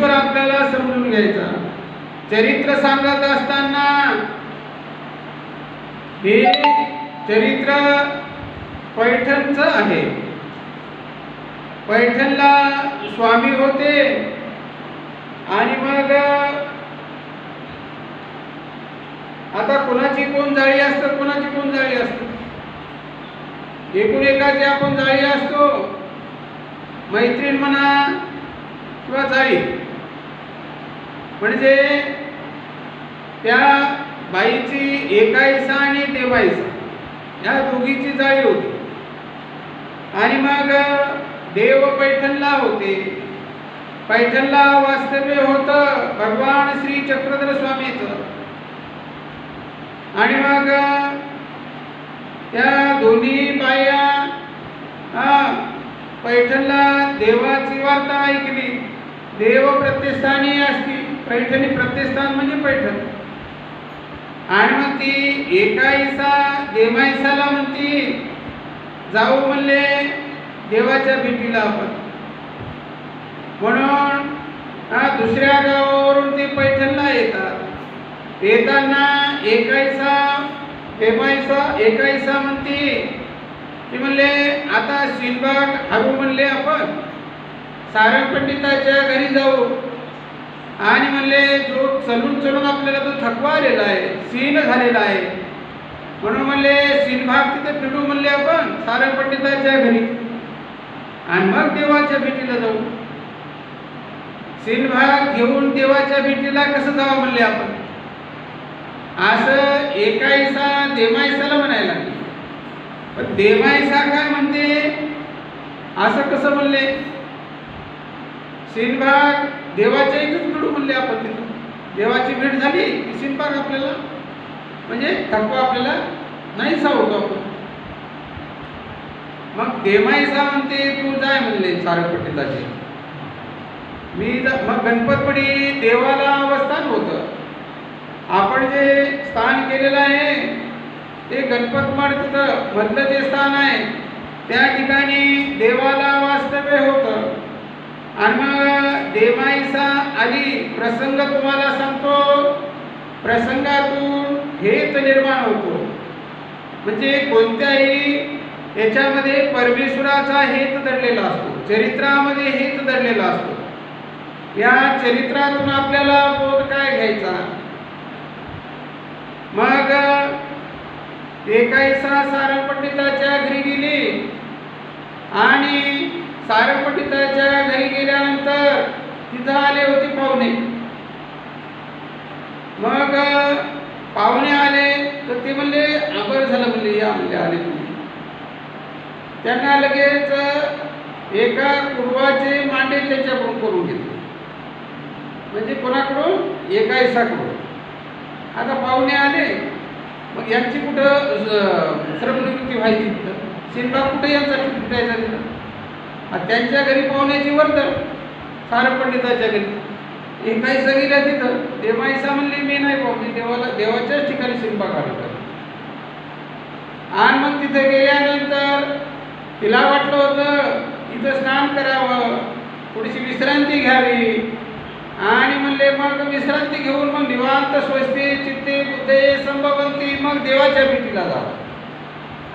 ईश्वर आपल्याला समजून घ्यायचा. चरित्र सांगत असताना हे चरित्र पैठणच आहे. पैठणला स्वामी होते आणि मग आता कोणाची कोण जाळी असतं कोणाची कोण जाळी असते? एकूण एकाची आपण जाळी असतो मैत्रीण म्हणा किंवा जाळी. म्हणजे त्या बाईची एकाईसा आणि देवायसा या दोघीची जाळी होती. आणि मग देव पैठणला होते. पैठणला वास्तव्य होतं भगवान श्री चक्रधर स्वामीचं. आणि मग त्या दोन्ही बाया हा पैठणला देवाची वार्ता ऐकली. देव प्रत्यस्थानी असतील. पैठणी प्रत्यस्थान म्हणजे पैठण. आणि मग ती एकाईसा देमायसाला म्हणती जाऊ म्हणले देवाच्या भेटीला आपण. म्हणून हा दुसऱ्या गावावरून ते पैठणला येतात. येताना एकाईसा देवाईसा एकाईसा म्हणती की म्हणले आता शिलबाग हरू म्हणले आपण. सारंग पंडिताच्या घरी जाऊ. आणि म्हणले जो चलून चलून आपल्याला तो थकवा आलेला आहे सीन झालेला आहे. म्हणून म्हणले सीनभाग तिथे फिरू म्हणले आपण सारंग पंडिताच्या घरी. आणि मग देवाच्या भेटीला जाऊ. सीनभाग घेऊन देवाच्या भेटीला कसं जावं म्हणले आपण? असं एकाईसा देवाईसाला म्हणायला पण देवाईसा काय म्हणते? असं कसं म्हणले? सीनबाग देवाच्या इथंच मिळू म्हणले आपण तिथून. देवाची भेट झाली की सीनबाग आपल्याला. म्हणजे थकवा आपल्याला नाहीसा होतो आपण मग देवाईसा म्हणते तू जाय म्हणले सारपट्टीताचे मी मग गणपतपडी देवाला अवस्थान होतं. आपण जे स्थान केलेलं आहे ते गणपतमड तिथं मधलं जे स्थान आहे त्या ठिकाणी देवाला वास्तव्य होतं. आणि मग देवाईसा आली. प्रसंग तुम्हाला सांगतो. प्रसंगातून हेत निर्माण होतो. म्हणजे कोणत्याही याच्यामध्ये परमेश्वराचा हेत दडलेला असतो. चरित्रामध्ये हेत दडलेला असतो. या चरित्रातून आपल्याला बोध काय घ्यायचा? मग एकाईसा सारंग पंडिताच्या घरी गेली. आणि घरी गेल्यानंतर तिथं आले होते पाहुणे. मग पाहुणे आले तर ते म्हणले आबर झालं म्हणले या म्हणले आले तुम्ही. त्यांना लगेच एका कुर्वाचे मांडे त्यांच्याकडून करून घेतले. म्हणजे कोणाकडून? एका इसाकडून आता पाहुणे आले. मग यांची कुठं श्रमनिवृत्ती व्हायची तिथं? शिंदा कुठे यांचा? सुटायचा तिथं? त्यांच्या घरी पाहुण्याची वर्दळ. सारं पंडिताच्या घरी. हे काही सगळी तिथं. देवाईसा म्हणली मी नाही पाहू मी देवाला देवाच्याच ठिकाणी स्वयंपाक काढत आणि मग तिथे गेल्यानंतर तिला वाटलं होतं इथं स्नान करावं. थोडीशी विश्रांती घ्यावी. आणि म्हणले मग विश्रांती घेऊन मग निवांत स्वस्ती चित्ते बुद्धे संभवंती मग देवाच्या भेटीला जा.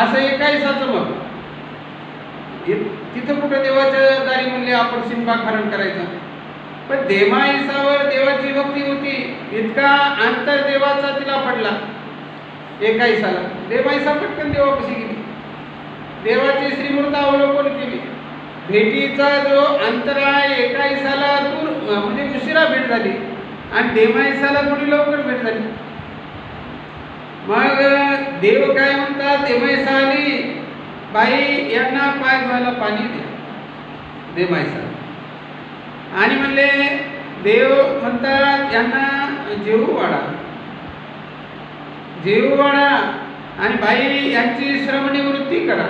असं एकाहीसाचं मग तिथं कुठं देवाच्या दारी म्हणले आपण शिंपा खरण करायचं. पण देवाईसावर देवाची भक्ती होती इतका अंतर देवाचा तिला पडला. एकाईसाला देवाईसा पटकन देवापाशी गेली. देवाची श्रीमूर्त अवलोकन केली. भेटीचा जो अंतर आहे एकाईसाला दूर म्हणजे उशिरा भेट झाली. आणि देवाईसाला थोडी लवकर भेट झाली. मग देव काय म्हणतात देवाईसा आली बाई यांना पाय धुवायला पाणी द्या देवाईसा आणि म्हणले देव म्हणतात यांना जेऊ वाढा जेऊ वाढा आणि बाई यांची श्रमनिवृत्ती करा.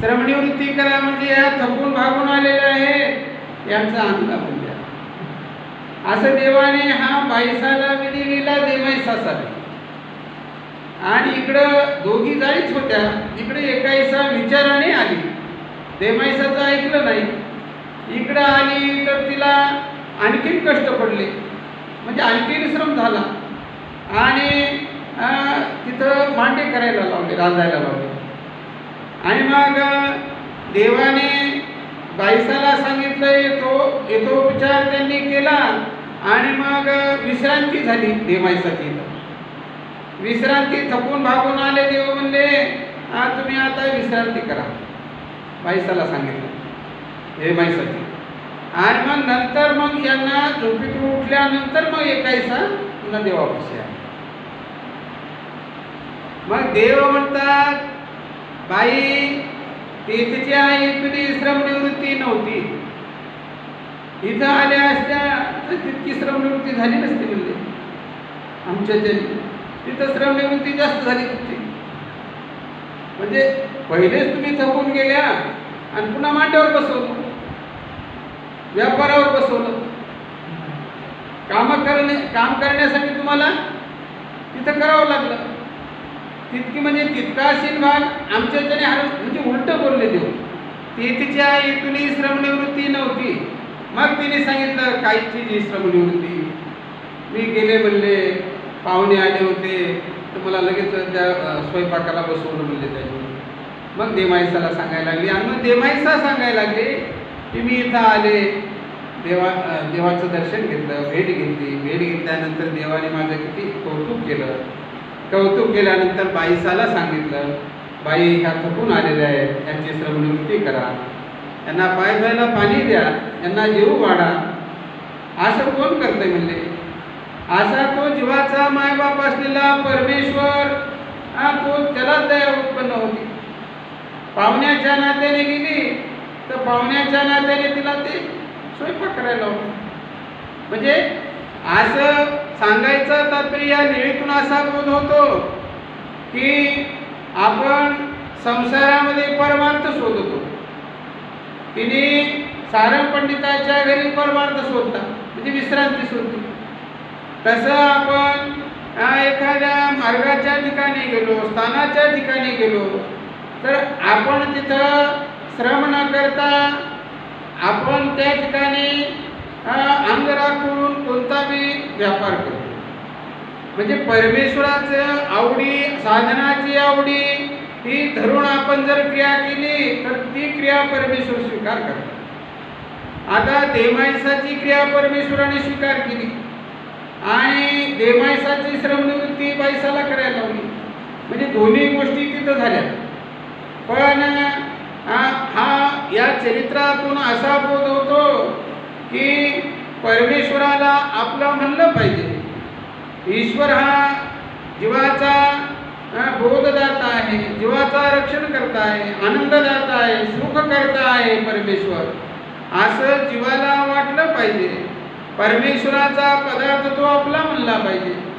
श्रमनिवृत्ती करा म्हणजे या थकून भागून आलेल्या आहे यांचा अंग दाबून द्या. असं देवाने हा बाईसाला विधी लिहिला देवाईसासाठी आणि इकडं दोघी जाळीच होत्या. इकडे एकाईसा विचाराने आली. देमाईसाचं ऐकलं नाही. इकडं आली तर तिला आणखीन कष्ट पडले. म्हणजे आणखीन श्रम झाला. आणि तिथं मांडे करायला लावले रांधायला लावले. आणि मग देवाने बाईसाला सांगितलं येतो येतो. उपचार त्यांनी केला. आणि मग विश्रांती झाली देमाईसाची. इथं विश्रांती थकून भागून आले देव म्हणले आज तुम्ही आता विश्रांती करा. बाईसाला सांगितलं हे बाईसाची आणि मग नंतर मग यांना झोपेतून उठल्यानंतर मग एकायसा पुन्हा देवापाशी आले. मग देव म्हणतात बाई तिथची आई तुझी श्रमनिवृत्ती नव्हती. इथं आल्या असत्या तर तितकी श्रमनिवृत्ती झाली नसती म्हणजे आमच्या त्यांनी तिथं श्रमनिवृत्ती जास्त झाली तुमची. म्हणजे पहिलेच तुम्ही थकून गेल्या आणि पुन्हा मांड्यावर बसवलं. व्यापारावर बसवलं. काम करणे काम करण्यासाठी तुम्हाला तिथं करावं लागलं. तितकी म्हणजे तितकाशील भाग आमच्याच्याने हर म्हणजे उलटं बोलले देऊ ती तिच्या इथूनही श्रमनिवृत्ती नव्हती. मग तिने सांगितलं काहीची जी श्रमनिवृत्ती? मी गेले म्हणले पाहुणे आले होते तर मला लगेच त्या स्वयंपाकाला बसवलं म्हणले त्यांनी. मग देमाईसाला सांगायला लागली आणि मग देमायसा सांगायला लागले की मी इथं आले. देवा देवाचं दर्शन घेतलं भेट घेतली. भेट घेतल्यानंतर देवाने माझं किती कौतुक केलं. कौतुक केल्यानंतर बाईसाला सांगितलं बाई ह्या थकून आलेल्या आहेत त्यांची श्रमनिवृत्ती करा. यांना पाय धुवायला पाणी द्या यांना जेऊ वाढा. असं कोण करतंय? म्हणले. असा तो जीवाचा मायबाप असलेला परमेश्वर हा तो त्याला दया उत्पन्न होती. पाहुण्याच्या नात्याने गेली तर पाहुण्याच्या नात्याने तिला ते स्वयंपाक करायला लावलं. म्हणजे असं सांगायचं तात्पर्य या निळीतून असा बोध होतो की आपण संसारामध्ये परमार्थ शोधतो. तिने सारंग पंडिताच्या घरी परमार्थ शोधला म्हणजे विश्रांती शोधली. तसं आपण एखाद्या मार्गाच्या ठिकाणी गेलो स्थानाच्या ठिकाणी गेलो तर आपण तिथं श्रम न करता आपण त्या ठिकाणी अंग राखून कोणता बी व्यापार करतो म्हणजे परमेश्वराचं आवडी साधनाची आवडी ही धरून आपण जर क्रिया केली तर ती क्रिया परमेश्वर स्वीकार करतो. आता देमायसाची क्रिया परमेश्वराने स्वीकार केली. आणि देमायसाची श्रमनिवृत्ती बायसाला करायला लावली. म्हणजे दोन्ही गोष्टी तिथं झाल्या. पण हा या चरित्रातून असा बोध होतो की परमेश्वराला आपलं म्हणलं पाहिजे. ईश्वर हा जीवाचा बोधदाता आहे जीवाचा रक्षण करता आहे आनंददाता आहे सुख करता आहे परमेश्वर. असं जीवाला वाटलं पाहिजे. परमेश्वराचा पदार्थ तो आपला म्हणला पाहिजे.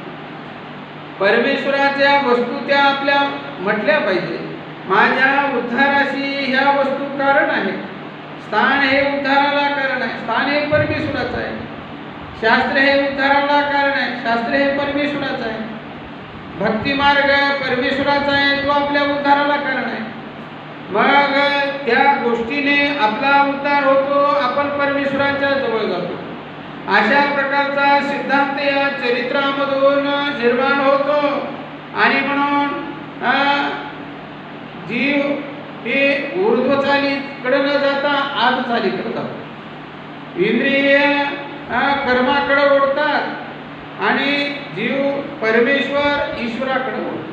परमेश्वराच्या वस्तू त्या आपल्या म्हटल्या पाहिजे. माझ्या उद्धाराशी ह्या वस्तू कारण आहे स्थान हे उद्धाराला कारण आहे. स्थान हे परमेश्वराचं आहे. शास्त्र हे उद्धाराला कारण आहे. शास्त्र हे परमेश्वराचं आहे. भक्तिमार्ग परमेश्वराचा आहे तो आपल्या उद्धाराला कारण आहे. मग त्या गोष्टीने आपला उद्धार होतो आपण परमेश्वराच्या जवळ जातो. अशा प्रकारचा सिद्धांत या चरित्रामधून निर्माण होतो. आणि म्हणून जीव हे ऊर्ध्व चालीकडे न जाता आद चालीकडे जातो. इंद्रिय कर्माकडे ओढतात आणि जीव परमेश्वर ईश्वराकडे ओढतो.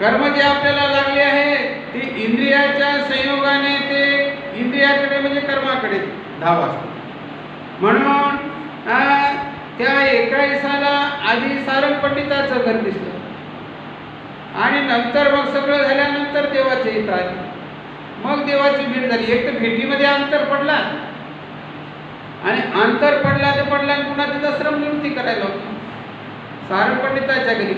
कर्म जे आपल्याला लागले आहे ते इंद्रियाच्या संयोगाने ते इंद्रियाकडे म्हणजे कर्माकडे धाव असतो. म्हणून त्या त्या एकाईसाला आधी सारंग पंडिताचं घर दिसलं. आणि नंतर मग सगळं झाल्यानंतर देवाचे इथं आले. मग देवाची भेट झाली. एक तर भेटीमध्ये अंतर पडला. आणि अंतर पडला ते पडला आणि पुन्हा तिथं श्रमनिवृत्ती करायला होती. सारंग पंडिताच्या घरी.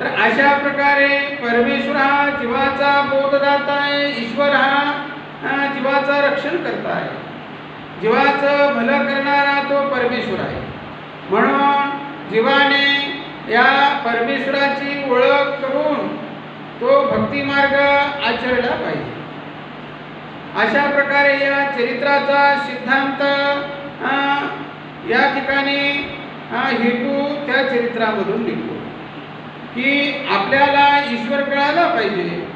तर अशा प्रकारे परमेश्वर हा जीवाचा बोधदाता आहे. ईश्वर हा जीवाचा रक्षण करता आहे. जीवाचं भलं करणारा तो परमेश्वर आहे. म्हणून जीवाने या परमेश्वराची ओळख करून तो भक्तिमार्ग आचरला पाहिजे. अशा प्रकारे या चरित्राचा सिद्धांत या ठिकाणी हेतू त्या चरित्रामधून निघतो. की आपल्याला ईश्वर कळायला पाहिजे.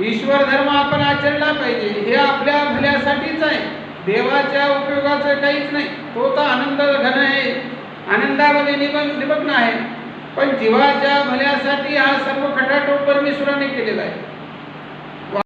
ईश्वर धर्म आपण आचरला पाहिजे. हे आपल्या भल्यासाठीच आहे. देवाच्या उपयोगाचं काहीच नाही. तो तर आनंद घन आहे. आनंदामध्ये निब निमग्न आहे. पण जीवाच्या भल्यासाठी हा सर्व खटाटोप परमेश्वराने केलेला आहे.